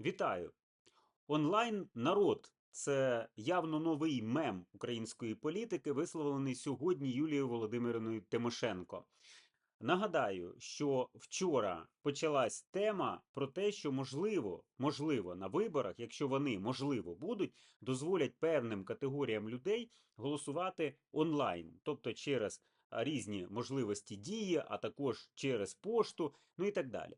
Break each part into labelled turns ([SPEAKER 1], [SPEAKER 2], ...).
[SPEAKER 1] Вітаю! Онлайн народ це явно новий мем української політики, висловлений сьогодні Юлією Володимирівною Тимошенко. Нагадаю, що вчора почалась тема про те, що можливо, можливо, на виборах, якщо вони можливо будуть, дозволять певним категоріям людей голосувати онлайн, тобто через різні можливості дії, а також через пошту, ну і так далі.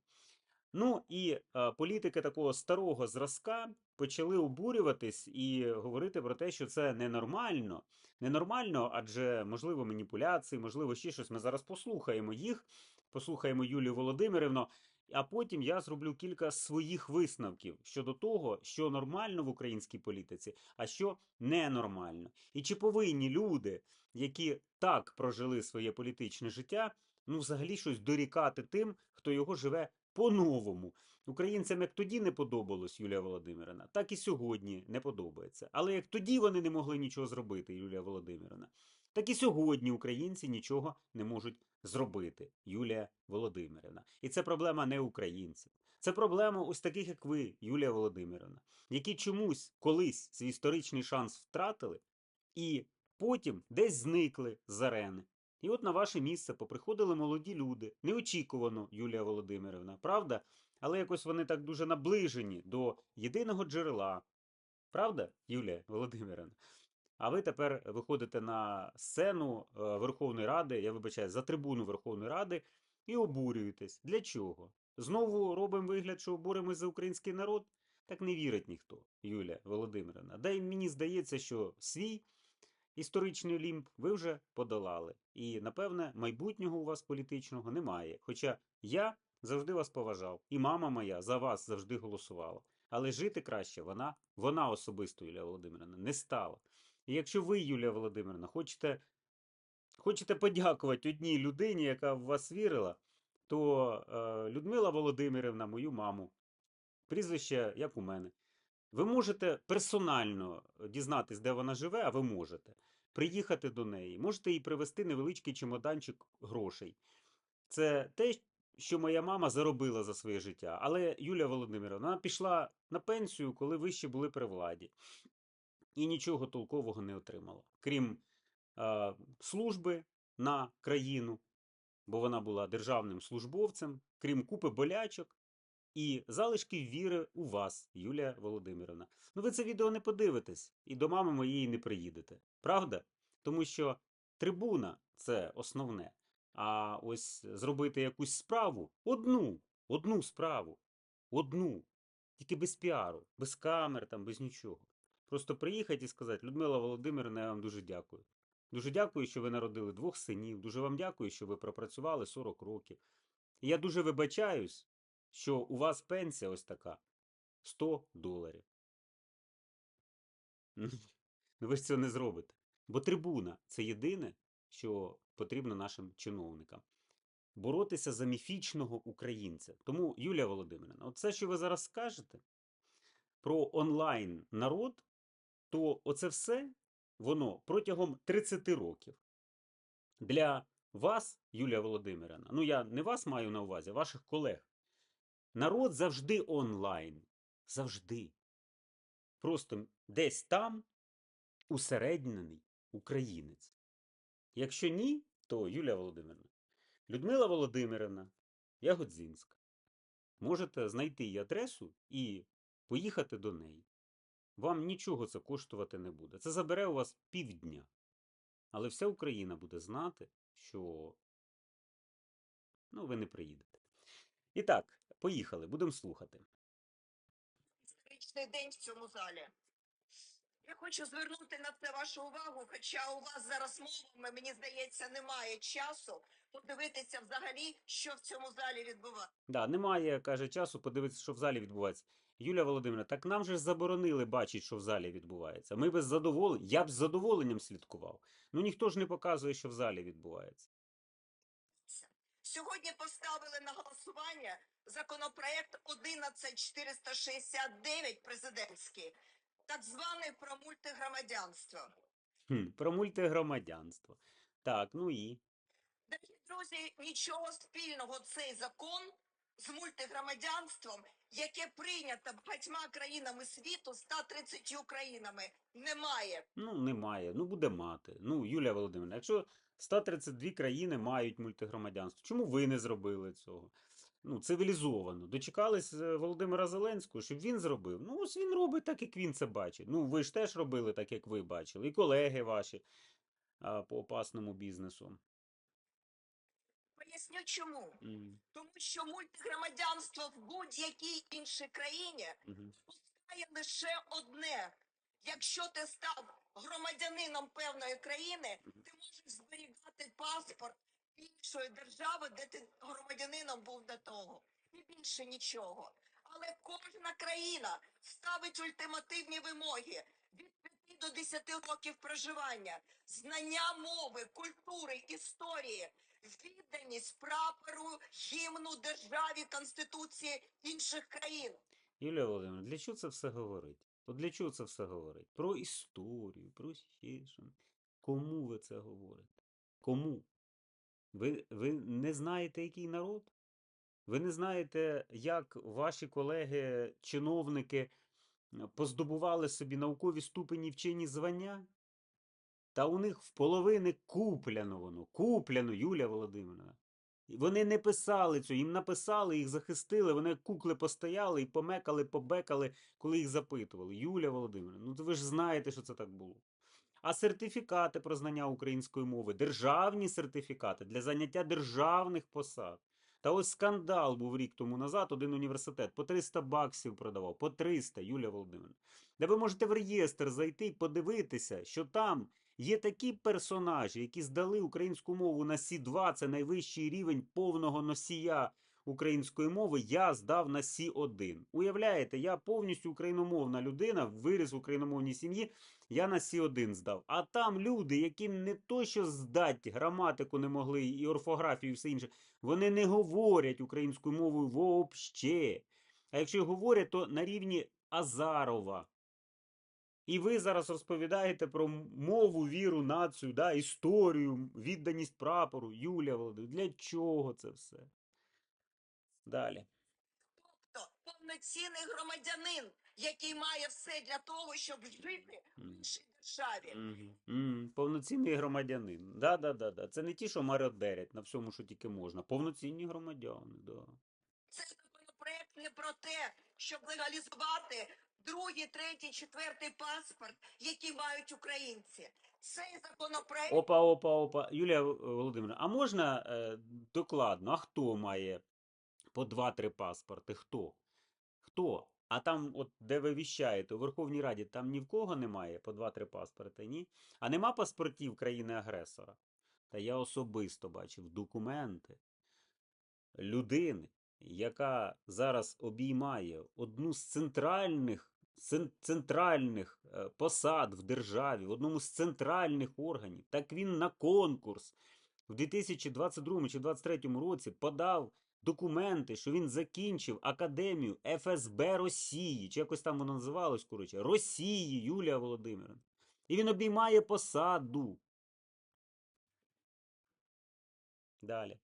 [SPEAKER 1] Ну і е, політики такого старого зразка почали обурюватись і говорити про те, що це ненормально. Ненормально, адже можливо маніпуляції, можливо, ще щось. Ми зараз послухаємо їх, послухаємо Юлію Володимирівну, а потім я зроблю кілька своїх висновків щодо того, що нормально в українській політиці, а що ненормально. І чи повинні люди, які так прожили своє політичне життя, ну взагалі щось дорікати тим, хто його живе по-новому. Українцям як тоді не подобалось Юлія Володимирівна, так і сьогодні не подобається. Але як тоді вони не могли нічого зробити, Юлія Володимирівна, так і сьогодні українці нічого не можуть зробити, Юлія Володимирівна. І це проблема не українців. Це проблема ось таких, як ви, Юлія Володимирівна, які чомусь колись свій історичний шанс втратили і потім десь зникли з арени. І от на ваше місце поприходили молоді люди. Неочікувано, Юлія Володимирівна, правда? Але якось вони так дуже наближені до єдиного джерела. Правда, Юлія Володимирівна? А ви тепер виходите на сцену е, Верховної Ради, я вибачаю, за трибуну Верховної Ради і обурюєтесь. Для чого? Знову робимо вигляд, що обуримось за український народ? Так не вірить ніхто, Юлія Володимирівна. Да й мені здається, що свій історичний лімб ви вже подолали. І, напевне, майбутнього у вас політичного немає. Хоча я завжди вас поважав, і мама моя за вас завжди голосувала. Але жити краще вона, вона особисто, Юлія Володимирівна, не стала. І якщо ви, Юлія Володимирівна, хочете, хочете подякувати одній людині, яка в вас вірила, то е, Людмила Володимирівна, мою маму, прізвище як у мене. Ви можете персонально дізнатись, де вона живе, а ви можете приїхати до неї. Можете їй привезти невеличкий чемоданчик грошей. Це те, що моя мама заробила за своє життя. Але Юлія Володимирівна вона пішла на пенсію, коли ви ще були при владі, і нічого толкового не отримала, крім е, служби на країну, бо вона була державним службовцем, крім купи болячок і залишки віри у вас, Юлія Володимирівна. Ну ви це відео не подивитесь і до мами моєї не приїдете. Правда? Тому що трибуна це основне. А ось зробити якусь справу, одну, одну справу, одну, тільки без піару, без камер, там, без нічого. Просто приїхати і сказати, Людмила Володимирівна, я вам дуже дякую. Дуже дякую, що ви народили двох синів. Дуже вам дякую, що ви пропрацювали 40 років. Я дуже вибачаюсь, що у вас пенсія ось така 100 доларів. Ну, ви ж цього не зробите. Бо трибуна це єдине, що потрібно нашим чиновникам. Боротися за міфічного українця. Тому, Юлія Володимирівна, це, що ви зараз скажете про онлайн народ, то оце все воно протягом 30 років. Для вас, Юлія Володимирівна, ну я не вас маю на увазі, а ваших колег. Народ завжди онлайн. Завжди. Просто десь там усереднений українець. Якщо ні, то Юлія Володимирівна, Людмила Володимирівна, Ягодзінська. Можете знайти її адресу і поїхати до неї. Вам нічого це коштувати не буде. Це забере у вас півдня. Але вся Україна буде знати, що ну, ви не приїдете. І так, поїхали, будемо слухати.
[SPEAKER 2] історичний день в цьому залі. Я хочу звернути на це вашу увагу, хоча у вас зараз мовами, мені здається, немає часу подивитися взагалі, що в цьому залі відбувається.
[SPEAKER 1] Да, немає, каже, часу подивитися, що в залі відбувається. Юлія Володимирівна, так нам же ж заборонили бачити, що в залі відбувається. Ми без задоволення, я б з задоволенням слідкував. Ну ніхто ж не показує, що в залі відбувається.
[SPEAKER 2] Сьогодні поставили на голосування законопроект 11469 президентський, так званий про мультигромадянство.
[SPEAKER 1] Хм, про мультигромадянство. Так, ну і.
[SPEAKER 2] Дорогі друзі, нічого спільного цей закон з мультигромадянством яке прийнято багатьма країнами світу, 130 країнами, немає.
[SPEAKER 1] Ну, немає. Ну, буде мати. Ну, Юлія Володимирівна, якщо 132 країни мають мультигромадянство, чому ви не зробили цього? Ну, цивілізовано. Дочекались е, Володимира Зеленського, щоб він зробив. Ну, ось він робить так, як він це бачить. Ну, ви ж теж робили так, як ви бачили, і колеги ваші а, по опасному бізнесу.
[SPEAKER 2] Поясню чому.
[SPEAKER 1] М,
[SPEAKER 2] Тому що мультигромадянство в будь-якій іншій країні
[SPEAKER 1] мгм.
[SPEAKER 2] пускає лише одне. Якщо ти став громадянином певної країни, ти можеш зберігати паспорт іншої держави, де ти громадянином був до того. І більше нічого. Але кожна країна ставить ультимативні вимоги від 5 до 10 років проживання, знання мови, культури, історії, відданість прапору, гімну, державі, конституції інших країн.
[SPEAKER 1] Юлія Володимирівна, для чого це все говорить? От для чого це все говорить? Про історію, про ще. Кому ви це говорите? Кому? Ви, ви не знаєте, який народ? Ви не знаєте, як ваші колеги, чиновники поздобували собі наукові ступені вчені звання? Та у них в половини купляно воно, купляно, Юлія Володимирівна. Вони не писали цього, їм написали, їх захистили, вони кукли постояли і помекали, побекали, коли їх запитували. Юлія Володимирівна, ну ви ж знаєте, що це так було. А сертифікати про знання української мови, державні сертифікати для заняття державних посад. Та ось скандал був рік тому назад, один університет по 300 баксів продавав, по 300, Юлія Володимирівна. Де ви можете в реєстр зайти і подивитися, що там є такі персонажі, які здали українську мову на Сі-2, це найвищий рівень повного носія української мови, я здав на Сі-1. Уявляєте, я повністю україномовна людина, виріс в україномовній сім'ї, я на Сі-1 здав. А там люди, які не то що здать, граматику не могли, і орфографію, і все інше, вони не говорять українською мовою вообще. А якщо говорять, то на рівні Азарова. І ви зараз розповідаєте про мову, віру, націю, да, історію, відданість прапору. Юлія Володимирівна, для чого це все? Далі.
[SPEAKER 2] Тобто повноцінний громадянин, який має все для того, щоб жити в іншій державі.
[SPEAKER 1] Мгм. М, Повноцінний громадянин. Да, да, да, да. Це не ті, що мародерять на всьому, що тільки можна. Повноцінні громадяни, да.
[SPEAKER 2] Це законопроект не про те, щоб легалізувати другий, третій, четвертий паспорт, який мають українці. Цей законопроект
[SPEAKER 1] Опа, опа, опа. Юлія Володимирівна, а можна е, докладно, а хто має по два-три паспорти? Хто? Хто? А там, от де ви віщаєте, у Верховній Раді, там ні в кого немає по два-три паспорти, ні? А нема паспортів країни-агресора? Та я особисто бачив документи людини, яка зараз обіймає одну з центральних, центральних е, посад в державі, в одному з центральних органів. Так він на конкурс в 2022 чи 2023 році подав документи, що він закінчив Академію ФСБ Росії, чи якось там воно називалось, коротше, Росії, Юлія Володимирівна. І він обіймає посаду. Далі.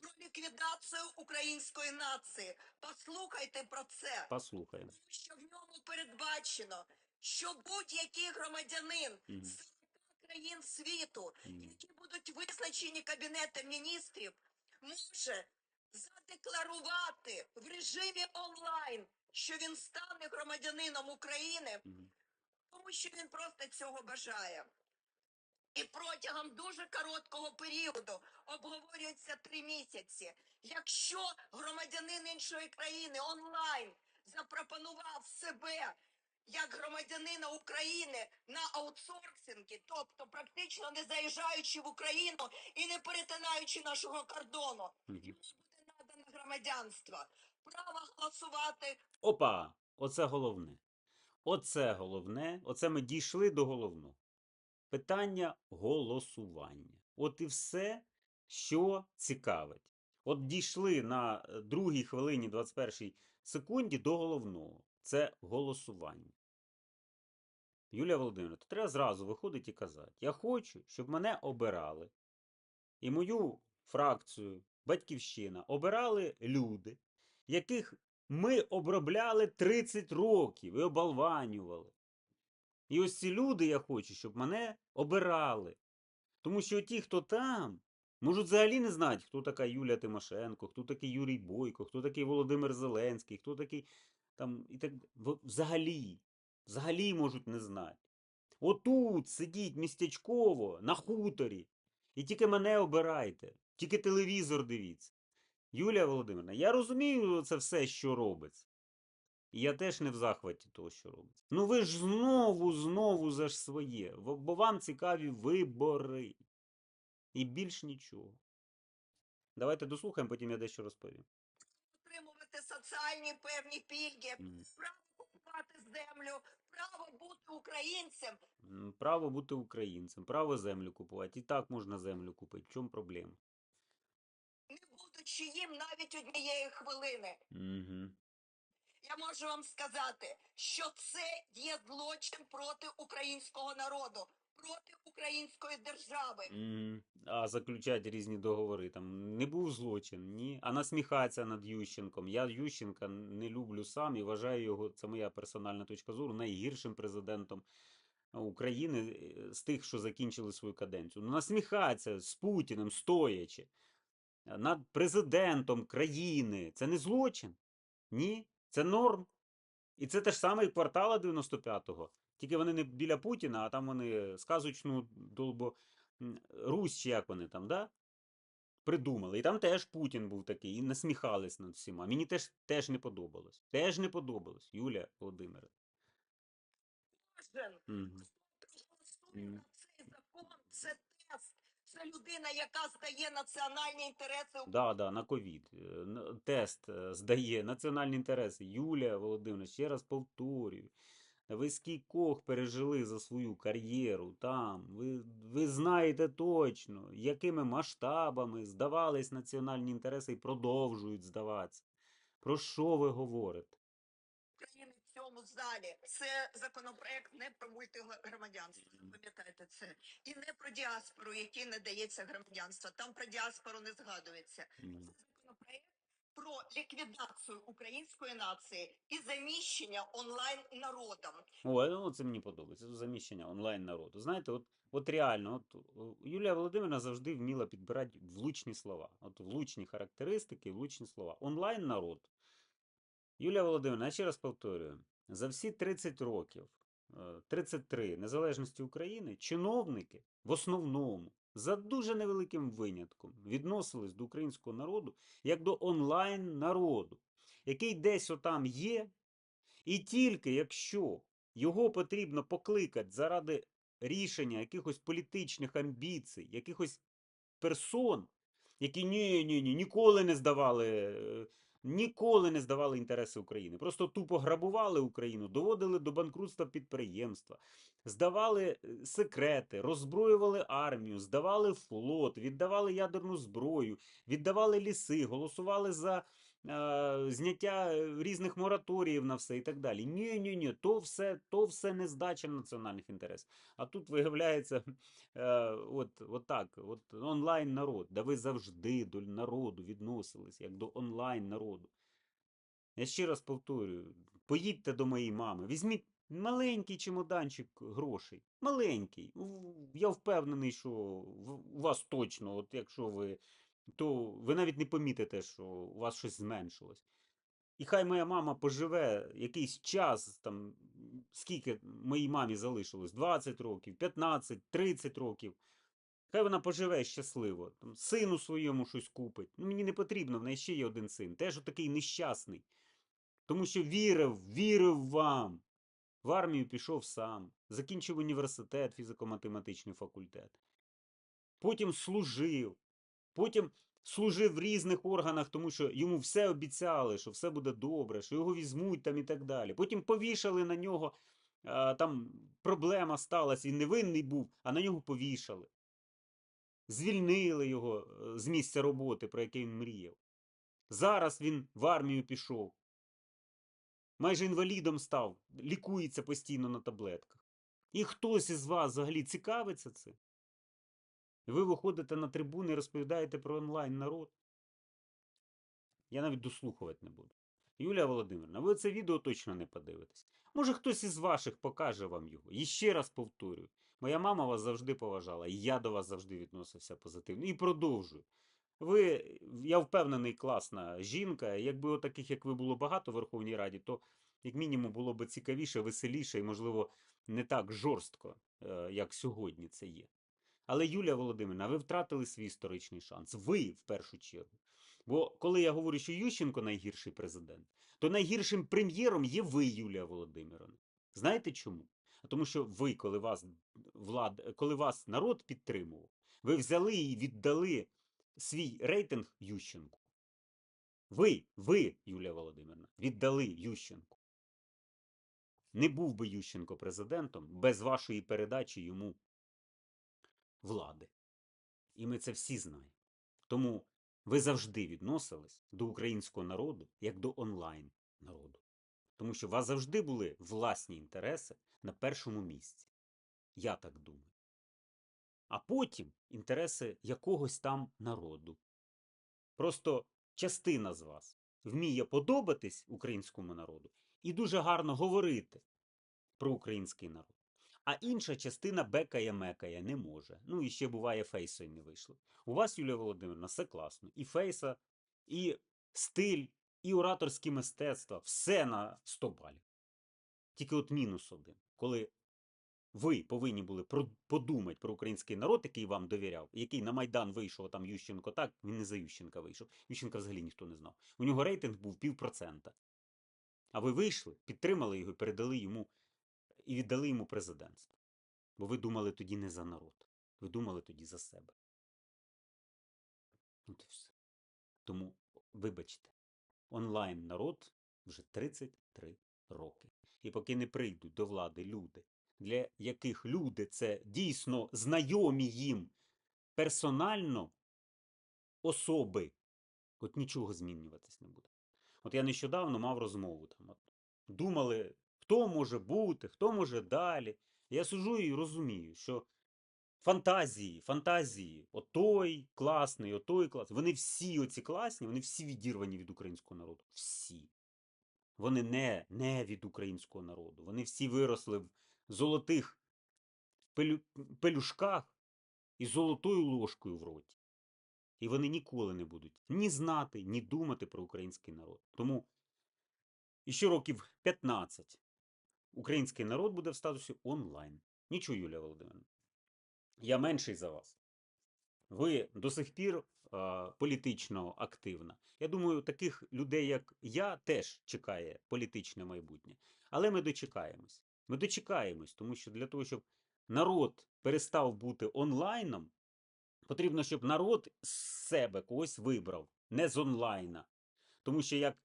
[SPEAKER 2] про ліквідацію української нації. Послухайте про це.
[SPEAKER 1] Послухаємо.
[SPEAKER 2] Тому що в ньому передбачено, що будь-який громадянин
[SPEAKER 1] Мгм.
[SPEAKER 2] з країн світу,
[SPEAKER 1] Мгм.
[SPEAKER 2] які будуть визначені Кабінетом міністрів, може задекларувати в режимі онлайн, що він стане громадянином України, тому що він просто цього бажає. І протягом дуже короткого періоду обговорюється три місяці. Якщо громадянин іншої країни онлайн запропонував себе як громадянина України на аутсорсингі, тобто практично не заїжджаючи в Україну і не перетинаючи нашого кордону, йому громадянство, право голосувати,
[SPEAKER 1] Опа! Оце головне. Оце головне. Оце ми дійшли до головного. Питання голосування. От і все, що цікавить. От дійшли на е, другій хвилині 21 секунді до головного. Це голосування. Юлія Володимирівна, то треба зразу виходити і казати: я хочу, щоб мене обирали. І мою фракцію Батьківщина обирали люди, яких Ми обробляли 30 років і обалванювали. І ось ці люди, я хочу, щоб мене обирали. Тому що ті, хто там, можуть взагалі не знати, хто така Юлія Тимошенко, хто такий Юрій Бойко, хто такий Володимир Зеленський, хто такий там і так взагалі, взагалі можуть не знати. Отут сидіть містечково, на хуторі, і тільки мене обирайте, тільки телевізор дивіться. Юлія Володимирівна, я розумію це все, що робиться. І я теж не в захваті того, що робиться. Ну ви ж знову, знову за ж своє, бо вам цікаві вибори. І більш нічого. Давайте дослухаємо, потім я дещо розповім.
[SPEAKER 2] отримувати соціальні певні пільги, право купувати землю, право бути українцем.
[SPEAKER 1] Право бути українцем, право землю купувати. І так можна землю купити. В чому проблема?
[SPEAKER 2] Не їм навіть однієї хвилини.
[SPEAKER 1] Угу.
[SPEAKER 2] Я можу вам сказати, що це є злочин проти українського народу, проти української держави.
[SPEAKER 1] Мгм. А заключати різні договори. Там не був злочин, ні. А насміхатися над Ющенком. Я Ющенка не люблю сам і вважаю його, це моя персональна точка зору, найгіршим президентом України е, з тих, що закінчили свою каденцію. Ну, насміхатися з Путіним стоячи над президентом країни. Це не злочин. Ні, це норм. І це те ж саме і квартала 95-го. Тільки вони не біля Путіна, а там вони сказочну долбо Русь, чи як вони там, да? Придумали. І там теж Путін був такий, і насміхались над всіма. Мені теж, теж не подобалось. Теж не подобалось, Юлія Володимирівна.
[SPEAKER 2] Кожен,
[SPEAKER 1] Мгм.
[SPEAKER 2] хто голосує
[SPEAKER 1] Мгм.
[SPEAKER 2] цей закон, це Це людина, яка здає національні інтереси
[SPEAKER 1] Да, да, на ковід. Е, Тест е, здає національні інтереси. Юлія Володимирівна, ще раз повторюю. Ви скількох пережили за свою кар'єру там. Ви, ви знаєте точно, якими масштабами здавались національні інтереси і продовжують здаватися. Про що ви говорите?
[SPEAKER 2] Цьому залі. Це законопроект не про мультигромадянство. Пам'ятаєте це, і не про діаспору, який не дається громадянство. Там про діаспору не згадується. Це законопроект про ліквідацію української нації і заміщення онлайн народом.
[SPEAKER 1] Ой, ну це мені подобається. Заміщення онлайн народу. Знаєте, от, от реально, от Юлія Володимирівна завжди вміла підбирати влучні слова. От влучні характеристики, влучні слова. Онлайн народ. Юлія Володимирівна, я ще раз повторюю: за всі 30 років, е, 33 незалежності України, чиновники в основному, за дуже невеликим винятком, відносились до українського народу як до онлайн народу, який десь отам є, і тільки якщо його потрібно покликати заради рішення якихось політичних амбіцій, якихось персон, які ні, ні, ні, ніколи не здавали, е, ніколи не здавали інтереси України. Просто тупо грабували Україну, доводили до банкрутства підприємства, здавали е, секрети, роззброювали армію, здавали флот, віддавали ядерну зброю, віддавали ліси, голосували за зняття е, різних мораторіїв на все і так далі. Ні, ні, ні, то все, то все не здача національних інтересів. А тут виявляється, е, от, от так, от онлайн народ, да ви завжди до народу відносились, як до онлайн народу. Я ще раз повторюю, поїдьте до моєї мами, візьміть маленький чемоданчик грошей. Маленький. Я впевнений, що у вас точно, от якщо ви, то ви навіть не помітите, що у вас щось зменшилось. І хай моя мама поживе якийсь час, там, скільки моїй мамі залишилось, 20 років, 15, 30 років. Хай вона поживе щасливо, там, сину своєму щось купить. Ну, мені не потрібно, в неї ще є один син, теж такий нещасний. Тому що вірив, вірив вам. В армію пішов сам, закінчив університет, фізико-математичний факультет. Потім служив, потім служив в різних органах, тому що йому все обіцяли, що все буде добре, що його візьмуть там і так далі. Потім повішали на нього, а, там проблема сталася, він невинний був, а на нього повішали. Звільнили його е, з місця роботи, про яке він мріяв. Зараз він в армію пішов. Майже інвалідом став, лікується постійно на таблетках. І хтось із вас взагалі цікавиться цим? Ви виходите на трибуни і розповідаєте про онлайн народ. Я навіть дослухувати не буду. Юлія Володимирівна, ви це відео точно не подивитесь. Може, хтось із ваших покаже вам його. І ще раз повторюю: моя мама вас завжди поважала, і я до вас завжди відносився позитивно. І продовжую. Ви, я впевнений, класна жінка. Якби таких, як ви, було багато в Верховній Раді, то як мінімум було б цікавіше, веселіше і, можливо, не так жорстко, е, як сьогодні це є. Але Юлія Володимирівна, ви втратили свій історичний шанс. Ви в першу чергу. Бо коли я говорю, що Ющенко найгірший президент, то найгіршим прем'єром є ви, Юлія Володимирівна. Знаєте чому? Тому що ви, коли вас влад, коли вас народ підтримував, ви взяли і віддали свій рейтинг Ющенку. Ви, ви, Юлія Володимирівна, віддали Ющенку. Не був би Ющенко президентом без вашої передачі йому влади. І ми це всі знаємо. Тому ви завжди відносились до українського народу як до онлайн народу. Тому що у вас завжди були власні інтереси на першому місці. Я так думаю. А потім інтереси якогось там народу. Просто частина з вас вміє подобатись українському народу і дуже гарно говорити про український народ. А інша частина бекає мекає не може. Ну і ще буває фейсою не вийшло. У вас, Юлія Володимирівна, все класно. І фейса, і стиль, і ораторське мистецтво все на 100 балів. Тільки от мінус один, коли ви повинні були подумати про український народ, який вам довіряв, який на Майдан вийшов, там Ющенко так, він не за Ющенка вийшов. Ющенка взагалі ніхто не знав. У нього рейтинг був півпроцента. А ви вийшли, підтримали його і передали йому і віддали йому президентство. Бо ви думали тоді не за народ. Ви думали тоді за себе. От і все. Тому, вибачте, онлайн народ вже 33 роки. І поки не прийдуть до влади люди, для яких люди це дійсно знайомі їм персонально особи, от нічого змінюватись не буде. От я нещодавно мав розмову там. От, думали, хто може бути, хто може далі. Я сужу і розумію, що фантазії, фантазії, отой класний, отой класний. Вони всі оці класні, вони всі відірвані від українського народу. Всі. Вони не, не від українського народу. Вони всі виросли в золотих пелю, пелюшках і золотою ложкою в роті. І вони ніколи не будуть ні знати, ні думати про український народ. Тому іще років 15 український народ буде в статусі онлайн. Нічого, Юлія Володимирівна. Я менший за вас. Ви до сих пір е, політично активна. Я думаю, таких людей, як я, теж чекає політичне майбутнє. Але ми дочекаємось. Ми дочекаємось, тому що для того, щоб народ перестав бути онлайном, потрібно, щоб народ з себе когось вибрав, не з онлайна. Тому що як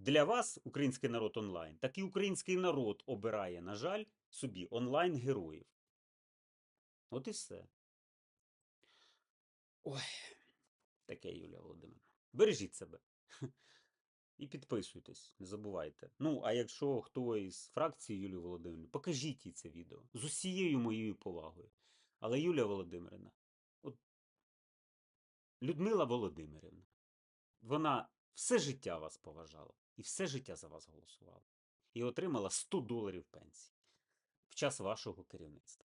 [SPEAKER 1] для вас український народ онлайн, так і український народ обирає, на жаль, собі онлайн героїв. От і все. Ой, таке Юлія Володимирівна. Бережіть себе. І підписуйтесь, не забувайте. Ну, а якщо хто із фракції Юлії Володимирівни, покажіть їй це відео з усією моєю повагою. Але Юлія Володимирівна, от Людмила Володимирівна, вона все життя вас поважала і все життя за вас голосувала. І отримала 100 доларів пенсії в час вашого керівництва.